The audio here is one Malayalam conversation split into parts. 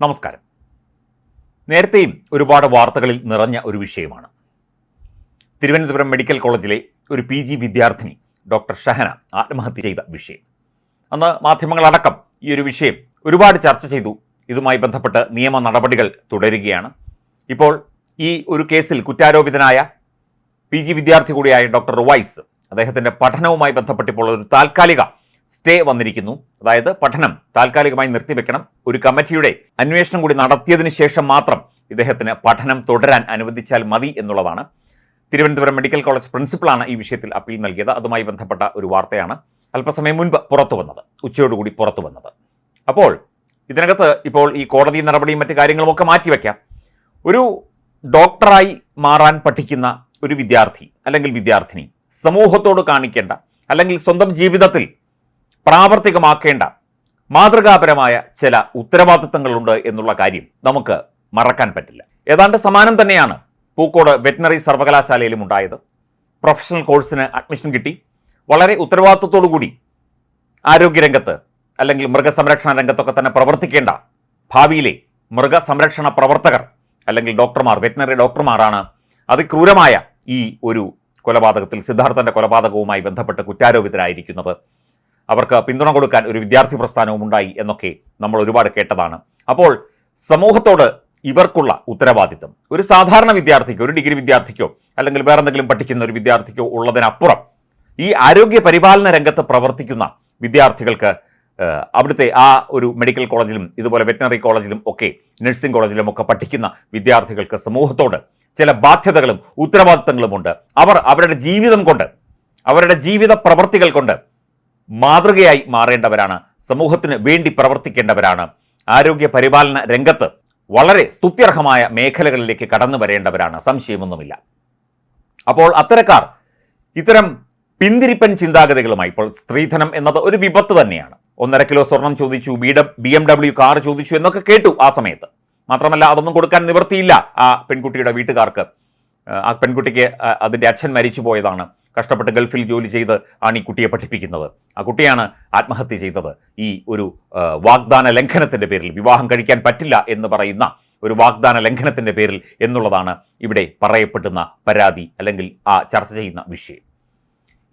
നമസ്കാരം. നേരത്തെയും ഒരുപാട് വാർത്തകളിൽ നിറഞ്ഞ ഒരു വിഷയമാണ്. തിരുവനന്തപുരം മെഡിക്കൽ കോളേജിലെ ഒരു പി ജി വിദ്യാർത്ഥിനി ഡോക്ടർ ഷഹന ആത്മഹത്യ ചെയ്ത വിഷയം. അന്ന് മാധ്യമങ്ങളടക്കം ഈ ഒരു വിഷയം ഒരുപാട് ചർച്ച ചെയ്തു. ഇതുമായി ബന്ധപ്പെട്ട് നിയമ നടപടികൾ തുടരുകയാണ്. ഇപ്പോൾ ഈ ഒരു കേസിൽ കുറ്റാരോപിതനായ പി ജി വിദ്യാർത്ഥി കൂടിയായ ഡോക്ടർ റുവൈസ് അദ്ദേഹത്തിന്റെ പഠനവുമായി ബന്ധപ്പെട്ടിപ്പോൾ ഒരു താൽക്കാലിക സ്റ്റേ വന്നിരിക്കുന്നു. അതായത് പഠനം താൽക്കാലികമായി നിർത്തിവെക്കണം. ഒരു കമ്മിറ്റിയുടെ അന്വേഷണം കൂടി നടത്തിയതിനു ശേഷം മാത്രം ഇദ്ദേഹത്തിന് പഠനം തുടരാൻ അനുവദിച്ചാൽ മതി എന്നുള്ളതാണ്. തിരുവനന്തപുരം മെഡിക്കൽ കോളേജ് പ്രിൻസിപ്പളാണ് ഈ വിഷയത്തിൽ അപ്പീൽ നൽകിയത്. അതുമായി ബന്ധപ്പെട്ട ഒരു വാർത്തയാണ് അല്പസമയം മുൻപ് പുറത്തു വന്നത്. ഉച്ചയോടുകൂടി പുറത്തു വന്നത്. അപ്പോൾ ഇതിനകത്ത് ഇപ്പോൾ ഈ കോടതി നടപടിയും മറ്റു കാര്യങ്ങളും ഒക്കെ മാറ്റിവെക്കാം ഒരു ഡോക്ടറായി മാറാൻ പഠിക്കുന്ന ഒരു വിദ്യാർത്ഥി അല്ലെങ്കിൽ വിദ്യാർത്ഥിനി സമൂഹത്തോട് കാണിക്കേണ്ട അല്ലെങ്കിൽ സ്വന്തം ജീവിതത്തിൽ പ്രാവർത്തികമാക്കേണ്ട മാതൃകാപരമായ ചില ഉത്തരവാദിത്തങ്ങളുണ്ട് എന്നുള്ള കാര്യം നമുക്ക് മറക്കാൻ പറ്റില്ല. ഏതാണ്ട് സമാനം തന്നെയാണ് പൂക്കോട് വെറ്റിനറി സർവകലാശാലയിലും ഉണ്ടായത്. പ്രൊഫഷണൽ കോഴ്സിന് അഡ്മിഷൻ കിട്ടി. വളരെ കൂടി ആരോഗ്യരംഗത്ത് അല്ലെങ്കിൽ മൃഗസംരക്ഷണ രംഗത്തൊക്കെ തന്നെ പ്രവർത്തിക്കേണ്ട ഭാവിയിലെ മൃഗസംരക്ഷണ പ്രവർത്തകർ അല്ലെങ്കിൽ ഡോക്ടർമാർ വെറ്റിനറി ഡോക്ടർമാരാണ് അതിക്രൂരമായ ഈ ഒരു കൊലപാതകത്തിൽ സിദ്ധാർത്ഥന്റെ കൊലപാതകവുമായി ബന്ധപ്പെട്ട് കുറ്റാരോപിതരായിരിക്കുന്നത്. അവർക്ക് പിന്തുണ കൊടുക്കാൻ ഒരു വിദ്യാർത്ഥി പ്രസ്ഥാനവും ഉണ്ടായി എന്നൊക്കെ നമ്മൾ ഒരുപാട് കേട്ടതാണ്. അപ്പോൾ സമൂഹത്തോട് ഇവർക്കുള്ള ഉത്തരവാദിത്തം. ഒരു സാധാരണ വിദ്യാർത്ഥിക്കോ ഒരു ഡിഗ്രി വിദ്യാർത്ഥിക്കോ അല്ലെങ്കിൽ വേറെ എന്തെങ്കിലും പഠിക്കുന്ന ഒരു വിദ്യാർത്ഥിക്കോ ഉള്ളതിനപ്പുറം ഈ ആരോഗ്യ പരിപാലന രംഗത്ത് പ്രവർത്തിക്കുന്ന വിദ്യാർത്ഥികൾക്ക് അവിടുത്തെ ആ ഒരു മെഡിക്കൽ കോളേജിലും ഇതുപോലെ വെറ്റിനറി കോളേജിലും ഒക്കെ നഴ്സിംഗ് കോളേജിലും ഒക്കെ പഠിക്കുന്ന വിദ്യാർത്ഥികൾക്ക് സമൂഹത്തോട് ചില ബാധ്യതകളും ഉത്തരവാദിത്തങ്ങളുമുണ്ട്. അവർ അവരുടെ ജീവിതം കൊണ്ട് അവരുടെ ജീവിത പ്രവൃത്തികൾ കൊണ്ട് മാതൃകയായി മാറേണ്ടവരാണ്. സമൂഹത്തിന് വേണ്ടി പ്രവർത്തിക്കേണ്ടവരാണ്. ആരോഗ്യ പരിപാലന രംഗത്ത് വളരെ സ്തുത്യർഹമായ മേഖലകളിലേക്ക് കടന്നു വരേണ്ടവരാണ്. സംശയമൊന്നുമില്ല. അപ്പോൾ അത്തരക്കാർ ഇത്തരം പിന്തിരിപ്പൻ ചിന്താഗതികളുമായി ഇപ്പോൾ സ്ത്രീധനം എന്നത് ഒരു വിപത്ത് തന്നെയാണ്. ഒന്നര കിലോ സ്വർണം ചോദിച്ചു ബി ഡ ബി എം ഡബ്ല്യു കാർ ചോദിച്ചു എന്നൊക്കെ കേട്ടു ആ സമയത്ത്. മാത്രമല്ല അതൊന്നും കൊടുക്കാൻ നിവർത്തിയില്ല ആ പെൺകുട്ടിയുടെ വീട്ടുകാർക്ക്. ആ, പെൺകുട്ടിക്ക് അതിന്റെ അച്ഛൻ മരിച്ചു പോയതാണ് കഷ്ടപ്പെട്ട് ഗൾഫിൽ ജോലി ചെയ്ത് ആണ് ഈ കുട്ടിയെ പഠിപ്പിക്കുന്നത്. ആ കുട്ടിയാണ് ആത്മഹത്യ ചെയ്തത്. ഈ ഒരു വാഗ്ദാന ലംഘനത്തിന്റെ പേരിൽ വിവാഹം കഴിക്കാൻ പറ്റില്ല എന്ന് പറയുന്ന ഒരു വാഗ്ദാന ലംഘനത്തിന്റെ പേരിൽ എന്നുള്ളതാണ് ഇവിടെ പറയപ്പെടുന്ന പരാതി അല്ലെങ്കിൽ ആ ചർച്ച ചെയ്യുന്ന വിഷയം.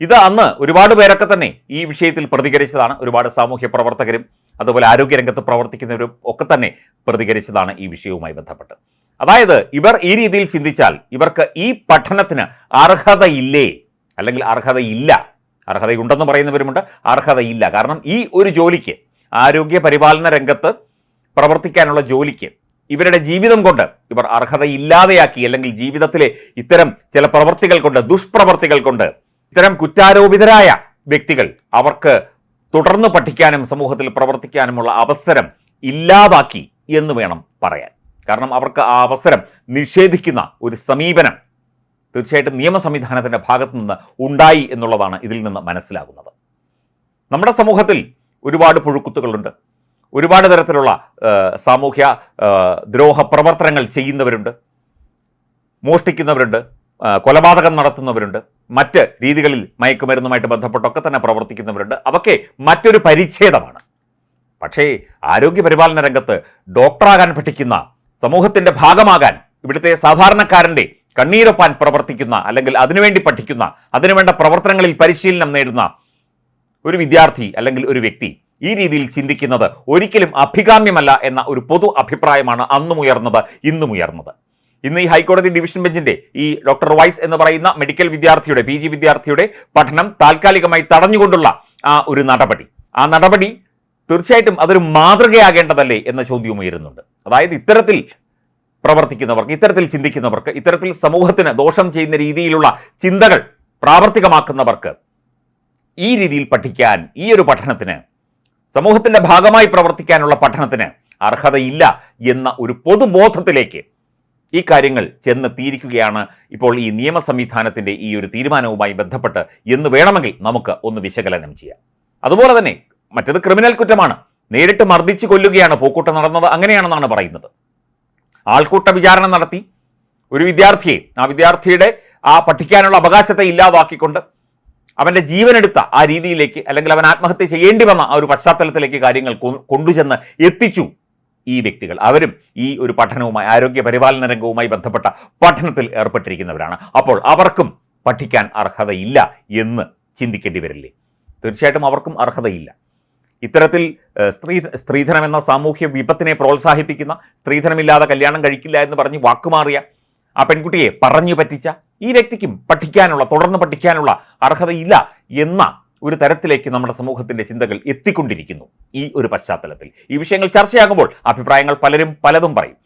ഇത് അന്ന് ഒരുപാട് പേരൊക്കെ തന്നെ ഈ വിഷയത്തിൽ പ്രതികരിച്ചതാണ്. ഒരുപാട് സാമൂഹ്യ പ്രവർത്തകരും അതുപോലെ ആരോഗ്യരംഗത്ത് പ്രവർത്തിക്കുന്നവരും ഒക്കെ തന്നെ പ്രതികരിച്ചതാണ് ഈ വിഷയവുമായി ബന്ധപ്പെട്ട്. അതായത് ഇവർ ഈ രീതിയിൽ ചിന്തിച്ചാൽ ഇവർക്ക് ഈ പഠനത്തിന് അർഹതയില്ലേ? അല്ലെങ്കിൽ അർഹതയില്ല. അർഹതയുണ്ടെന്ന് പറയുന്നവരുമുണ്ട്. അർഹതയില്ല. കാരണം ഈ ഒരു ജോലിക്ക് ആരോഗ്യ പരിപാലന രംഗത്ത് പ്രവർത്തിക്കാനുള്ള ജോലിക്ക് ഇവരുടെ ജീവിതം കൊണ്ട് ഇവർ അർഹതയില്ലാതെയാക്കി അല്ലെങ്കിൽ ജീവിതത്തിലെ ഇത്തരം ചില പ്രവർത്തികൾ കൊണ്ട് ദുഷ്പ്രവർത്തികൾ കൊണ്ട് ഇത്തരം കുറ്റാരോപിതരായ വ്യക്തികൾ അവർക്ക് തുടർന്ന് പഠിക്കാനും സമൂഹത്തിൽ പ്രവർത്തിക്കാനുമുള്ള അവസരം ഇല്ലാതാക്കി എന്ന് വേണം പറയാൻ. കാരണം അവർക്ക് ആ അവസരം നിഷേധിക്കുന്ന ഒരു സമീപനം തീർച്ചയായിട്ടും നിയമ സംവിധാനത്തിന്റെ ഭാഗത്തു നിന്ന് ഉണ്ടായി എന്നുള്ളതാണ് ഇതിൽ നിന്ന് മനസ്സിലാകുന്നത്. നമ്മുടെ സമൂഹത്തിൽ ഒരുപാട് പുഴുക്കുത്തുകളുണ്ട്. ഒരുപാട് തരത്തിലുള്ള സാമൂഹ്യ ദ്രോഹ പ്രവർത്തനങ്ങൾ ചെയ്യുന്നവരുണ്ട്. മോഷ്ടിക്കുന്നവരുണ്ട്. കൊലപാതകം നടത്തുന്നവരുണ്ട്. മറ്റ് രീതികളിൽ മയക്കുമരുന്നുമായിട്ട് ബന്ധപ്പെട്ടൊക്കെ തന്നെ പ്രവർത്തിക്കുന്നവരുണ്ട്. അതൊക്കെ മറ്റൊരു പരിച്ഛേദമാണ്. പക്ഷേ ആരോഗ്യ പരിപാലന രംഗത്ത് ഡോക്ടറാകാൻ പഠിക്കുന്ന സമൂഹത്തിന്റെ ഭാഗമാകാൻ ഇവിടുത്തെ സാധാരണക്കാരന്റെ കണ്ണീരൊപ്പാൻ പ്രവർത്തിക്കുന്ന അല്ലെങ്കിൽ അതിനുവേണ്ടി പഠിക്കുന്ന അതിനുവേണ്ട പ്രവർത്തനങ്ങളിൽ പരിശീലനം നേടുന്ന ഒരു വിദ്യാർത്ഥി അല്ലെങ്കിൽ ഒരു വ്യക്തി ഈ രീതിയിൽ ചിന്തിക്കുന്നത് ഒരിക്കലും അഭികാമ്യമല്ല എന്ന ഒരു പൊതു അഭിപ്രായമാണ് അന്നും ഉയർന്നത് ഇന്നും ഉയർന്നത്. ഇന്ന് ഈ ഹൈക്കോടതി ഡിവിഷൻ ബെഞ്ചിന്റെ ഈ ഡോക്ടർ വൈസ് എന്ന് പറയുന്ന മെഡിക്കൽ വിദ്യാർത്ഥിയുടെ പി വിദ്യാർത്ഥിയുടെ പഠനം താൽക്കാലികമായി തടഞ്ഞുകൊണ്ടുള്ള ആ ഒരു നടപടി. ആ നടപടി തീർച്ചയായിട്ടും അതൊരു മാതൃകയാകേണ്ടതല്ലേ എന്ന ചോദ്യവും ഉയരുന്നുണ്ട്. അതായത് ഇത്തരത്തിൽ പ്രവർത്തിക്കുന്നവർക്ക് ഇത്തരത്തിൽ ചിന്തിക്കുന്നവർക്ക് ഇത്തരത്തിൽ സമൂഹത്തിന് ദോഷം ചെയ്യുന്ന രീതിയിലുള്ള ചിന്തകൾ പ്രാവർത്തികമാക്കുന്നവർക്ക് ഈ രീതിയിൽ പഠിക്കാൻ ഈ ഒരു പഠനത്തിന് സമൂഹത്തിന്റെ ഭാഗമായി പ്രവർത്തിക്കാനുള്ള പഠനത്തിന് അർഹതയില്ല എന്ന ഒരു പൊതുബോധത്തിലേക്ക് ഈ കാര്യങ്ങൾ ചെന്ന് ചെന്നെത്തിയിരിക്കുകയാണ് ഇപ്പോൾ ഈ നിയമ സംവിധാനത്തിന്റെ ഈ ഒരു തീരുമാനവുമായി ബന്ധപ്പെട്ട് എന്ന് വേണമെങ്കിൽ നമുക്ക് ഒന്ന് വിശകലനം ചെയ്യാം. അതുപോലെ തന്നെ മറ്റത് ക്രിമിനൽ കുറ്റമാണ്. നേരിട്ട് മർദ്ദിച്ച് കൊല്ലുകയാണ് പൂക്കൂട്ടം നടന്നത് അങ്ങനെയാണെന്നാണ് പറയുന്നത്. ആൾക്കൂട്ട വിചാരണ നടത്തി. ഒരു വിദ്യാർത്ഥിയെ ആ വിദ്യാർത്ഥിയുടെ ആ പഠിക്കാനുള്ള അവകാശത്തെ ഇല്ലാതാക്കിക്കൊണ്ട് അവന്റെ ജീവനെടുത്ത ആ രീതിയിലേക്ക് അല്ലെങ്കിൽ അവൻ ആത്മഹത്യ ചെയ്യേണ്ടി വന്ന ആ ഒരു പശ്ചാത്തലത്തിലേക്ക് കാര്യങ്ങൾ കൊണ്ടുചെന്ന് എത്തിച്ചു ഈ വ്യക്തികൾ. അവരും ഈ ഒരു പഠനവുമായി ആരോഗ്യ പരിപാലന രംഗവുമായി ബന്ധപ്പെട്ട പഠനത്തിൽ ഏർപ്പെട്ടിരിക്കുന്നവരാണ്. അപ്പോൾ അവർക്കും പഠിക്കാൻ അർഹതയില്ല എന്ന് ചിന്തിക്കേണ്ടി വരില്ലേ? തീർച്ചയായിട്ടും അവർക്കും അർഹതയില്ല. ഇത്തരത്തിൽ സ്ത്രീ സ്ത്രീധനം എന്ന സാമൂഹ്യ വിപത്തിനെ പ്രോത്സാഹിപ്പിക്കുന്ന സ്ത്രീധനമില്ലാതെ കല്യാണം കഴിക്കില്ല എന്ന് പറഞ്ഞ് വാക്കുമാറിയ ആ പെൺകുട്ടിയെ പറഞ്ഞു പറ്റിച്ച ഈ വ്യക്തിക്കും പഠിക്കാനുള്ള തുടർന്ന് പഠിക്കാനുള്ള അർഹതയില്ല എന്ന ഒരു തരത്തിലേക്ക് നമ്മുടെ സമൂഹത്തിന്റെ ചിന്തകൾ എത്തിക്കൊണ്ടിരിക്കുന്നു ഈ ഒരു പശ്ചാത്തലത്തിൽ. ഈ വിഷയങ്ങൾ ചർച്ചയാകുമ്പോൾ അഭിപ്രായങ്ങൾ പലരും പലതും പറയും.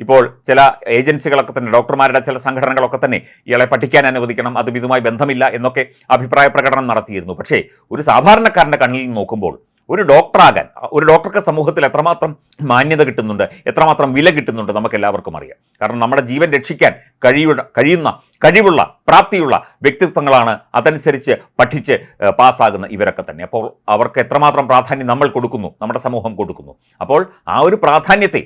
ഇപ്പോൾ ചില ഏജൻസികളൊക്കെ തന്നെ ഡോക്ടർമാരുടെ ചില സംഘടനകളൊക്കെ തന്നെ ഇയാളെ പഠിക്കാൻ അനുവദിക്കണം അതും ഇതുമായി ബന്ധമില്ല എന്നൊക്കെ അഭിപ്രായ പ്രകടനം നടത്തിയിരുന്നു. പക്ഷേ ഒരു സാധാരണക്കാരന്റെ കണ്ണിൽ നോക്കുമ്പോൾ ഒരു ഡോക്ടറാകാൻ ഒരു ഡോക്ടർക്ക് സമൂഹത്തിൽ എത്രമാത്രം മാന്യത കിട്ടുന്നുണ്ട് എത്രമാത്രം വില കിട്ടുന്നുണ്ട് നമുക്ക് എല്ലാവർക്കും അറിയാം. കാരണം നമ്മുടെ ജീവൻ രക്ഷിക്കാൻ കഴിയുന്ന കഴിയുന്ന കഴിവുള്ള പ്രാപ്തിയുള്ള വ്യക്തിത്വങ്ങളാണ് അതനുസരിച്ച് പഠിച്ച് പാസ്സാകുന്ന ഇവരൊക്കെ തന്നെ. അപ്പോൾ അവർക്ക് എത്രമാത്രം പ്രാധാന്യം നമ്മൾ കൊടുക്കുന്നു നമ്മുടെ സമൂഹം കൊടുക്കുന്നു. അപ്പോൾ ആ ഒരു പ്രാധാന്യത്തെ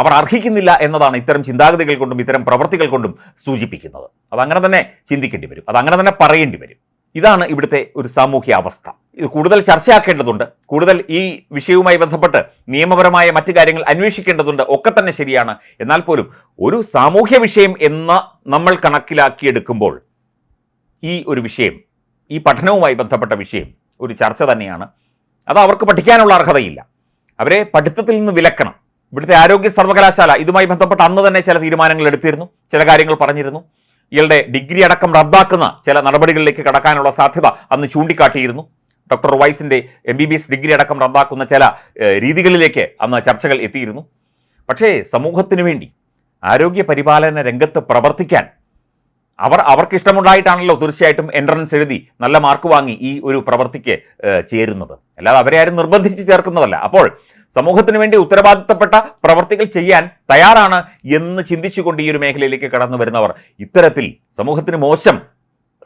അവർ അർഹിക്കുന്നില്ല എന്നതാണ് ഇത്തരം ചിന്താഗതികൾ കൊണ്ടും ഇത്തരം പ്രവൃത്തികൾ കൊണ്ടും സൂചിപ്പിക്കുന്നത്. അതങ്ങനെ തന്നെ ചിന്തിക്കേണ്ടി വരും. അതങ്ങനെ തന്നെ പറയേണ്ടി വരും. ഇതാണ് ഇവിടുത്തെ ഒരു സാമൂഹ്യ അവസ്ഥ കൂടുതൽ ചർച്ചയാക്കേണ്ടതുണ്ട്. കൂടുതൽ ഈ വിഷയവുമായി ബന്ധപ്പെട്ട് നിയമപരമായ മറ്റു കാര്യങ്ങൾ അന്വേഷിക്കേണ്ടതുണ്ട് ഒക്കെ തന്നെ ശരിയാണ്. എന്നാൽ പോലും ഒരു സാമൂഹ്യ വിഷയം എന്ന് നമ്മൾ കണക്കിലാക്കിയെടുക്കുമ്പോൾ ഈ ഒരു വിഷയം ഈ പഠനവുമായി ബന്ധപ്പെട്ട വിഷയം ഒരു ചർച്ച തന്നെയാണ്. അത് അവർക്ക് പഠിക്കാനുള്ള അർഹതയില്ല. അവരെ പഠിത്തത്തിൽ നിന്ന് വിലക്കണം. ഇവിടുത്തെ ആരോഗ്യ സർവകലാശാല ഇതുമായി ബന്ധപ്പെട്ട് അന്ന് തന്നെ ചില തീരുമാനങ്ങൾ എടുത്തിരുന്നു ചില കാര്യങ്ങൾ പറഞ്ഞിരുന്നു. ഇയാളുടെ ഡിഗ്രി അടക്കം റദ്ദാക്കുന്ന ചില നടപടികളിലേക്ക് കടക്കാനുള്ള സാധ്യത അന്ന് ചൂണ്ടിക്കാട്ടിയിരുന്നു. Doctor വൈസിന്റെ M B B S degree അടക്കം റദ്ദാക്കുന്ന ചില രീതികളിലേക്ക് അന്ന് ചർച്ചകൾ എത്തിയിരുന്നു. പക്ഷേ സമൂഹത്തിന് വേണ്ടി ആരോഗ്യ പരിപാലന രംഗത്ത് പ്രവർത്തിക്കാൻ അവർ അവർക്ക് ഇഷ്ടമുണ്ടായിട്ടാണല്ലോ തീർച്ചയായിട്ടും എൻട്രൻസ് എഴുതി നല്ല മാർക്ക് വാങ്ങി ഈ ഒരു പ്രവൃത്തിക്ക് ചേരുന്നത്. അല്ലാതെ അവരെ ആരും നിർബന്ധിച്ച് ചേർക്കുന്നതല്ല. അപ്പോൾ സമൂഹത്തിന് വേണ്ടി ഉത്തരവാദിത്തപ്പെട്ട പ്രവർത്തികൾ ചെയ്യാൻ തയ്യാറാണ് എന്ന് ചിന്തിച്ചുകൊണ്ട് ഈ ഒരു മേഖലയിലേക്ക് കടന്നു വരുന്നവർ ഇത്തരത്തിൽ സമൂഹത്തിന് മോശം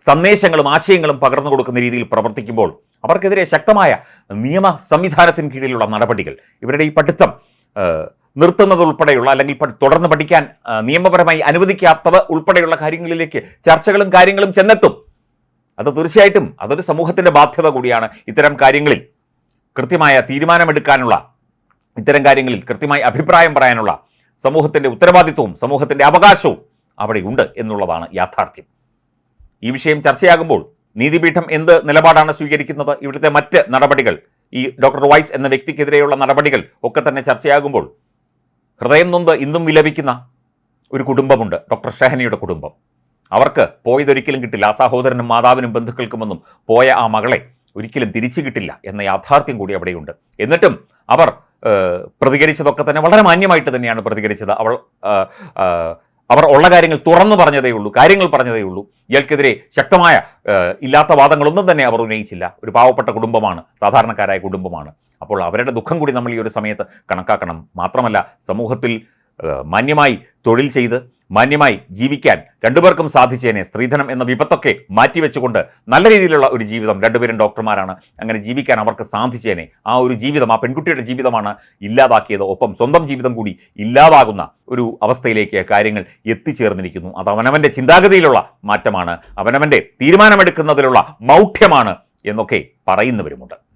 സന്ദേശങ്ങളും ആശയങ്ങളും പകർന്നു കൊടുക്കുന്ന രീതിയിൽ പ്രവർത്തിക്കുമ്പോൾ അവർക്കെതിരെ ശക്തമായ നിയമ സംവിധാനത്തിന് കീഴിലുള്ള നടപടികൾ. ഇവരുടെ ഈ പഠിത്തം ഏഹ്, നിർത്തുന്നത് ഉൾപ്പെടെയുള്ള അല്ലെങ്കിൽ തുടർന്ന് പഠിക്കാൻ നിയമപരമായി അനുവദിക്കാത്തത് ഉൾപ്പെടെയുള്ള കാര്യങ്ങളിലേക്ക് ചർച്ചകളും കാര്യങ്ങളും ചെന്നെത്തും. അത് തീർച്ചയായിട്ടും അതൊരു സമൂഹത്തിന്റെ ബാധ്യത കൂടിയാണ് ഇത്തരം കാര്യങ്ങളിൽ. കൃത്യമായ തീരുമാനമെടുക്കാനുള്ള ഇത്തരം കാര്യങ്ങളിൽ കൃത്യമായി അഭിപ്രായം പറയാനുള്ള സമൂഹത്തിന്റെ ഉത്തരവാദിത്വവും സമൂഹത്തിന്റെ അവകാശവും അവിടെ ഉണ്ട് എന്നുള്ളതാണ് യാഥാർത്ഥ്യം. ഈ വിഷയം ചർച്ചയാകുമ്പോൾ നീതിപീഠം എന്ത് നിലപാടാണ് സ്വീകരിക്കുന്നത്? ഇവിടുത്തെ മറ്റ് നടപടികൾ ഈ ഡോക്ടർ വൈസ് എന്ന വ്യക്തിക്കെതിരെയുള്ള നടപടികൾ ഒക്കെ തന്നെ ചർച്ചയാകുമ്പോൾ ഹൃദയം നൊന്ത് ഇന്നും വിലപിക്കുന്ന ഒരു കുടുംബമുണ്ട് ഡോക്ടർ ഷെഹനയുടെ കുടുംബം. അവർക്ക് പോയതൊരിക്കലും കിട്ടില്ല. ആ സഹോദരനും മാതാവിനും ബന്ധുക്കൾക്കുമൊന്നും പോയ ആ മകളെ ഒരിക്കലും തിരിച്ചു കിട്ടില്ല എന്ന യാഥാർത്ഥ്യം കൂടി അവിടെയുണ്ട്. എന്നിട്ടും അവർ പ്രതികരിച്ചതൊക്കെ തന്നെ വളരെ മാന്യമായിട്ട് തന്നെയാണ് പ്രതികരിച്ചത്. അവൾ അവർ ഉള്ള കാര്യങ്ങൾ തുറന്നു പറഞ്ഞതേ ഉള്ളൂ കാര്യങ്ങൾ പറഞ്ഞതേ ഉള്ളൂ. ഇയാൾക്കെതിരെ ശക്തമായ ഇല്ലാത്ത വാദങ്ങളൊന്നും തന്നെ അവർ ഉന്നയിച്ചില്ല. ഒരു പാവപ്പെട്ട കുടുംബമാണ് സാധാരണക്കാരായ കുടുംബമാണ്. അപ്പോൾ അവരുടെ ദുഃഖം കൂടി നമ്മൾ ഈ ഒരു സമയത്ത് കണക്കാക്കണം. മാത്രമല്ല സമൂഹത്തിൽ മാന്യമായി തൊഴിൽ ചെയ്ത് മാന്യമായി ജീവിക്കാൻ രണ്ടുപേർക്കും സാധിച്ചേനെ. സ്ത്രീധനം എന്ന വിപത്തൊക്കെ മാറ്റിവെച്ചുകൊണ്ട് നല്ല രീതിയിലുള്ള ഒരു ജീവിതം രണ്ടുപേരും ഡോക്ടർമാരാണ്. അങ്ങനെ ജീവിക്കാൻ അവർക്ക് സാധിച്ചേനെ. ആ ഒരു ജീവിതം ആ പെൺകുട്ടിയുടെ ജീവിതമാണ് ഇല്ലാതാക്കിയത്. ഒപ്പം സ്വന്തം ജീവിതം കൂടി ഇല്ലാതാകുന്ന ഒരു അവസ്ഥയിലേക്ക് കാര്യങ്ങൾ എത്തിച്ചേർന്നിരിക്കുന്നു. അത് അവനവന്റെ ചിന്താഗതിയിലുള്ള മാറ്റമാണ്. അവനവന്റെ തീരുമാനമെടുക്കുന്നതിലുള്ള മൗഢ്യമാണ് എന്നൊക്കെ പറയുന്നവരുമുണ്ട്.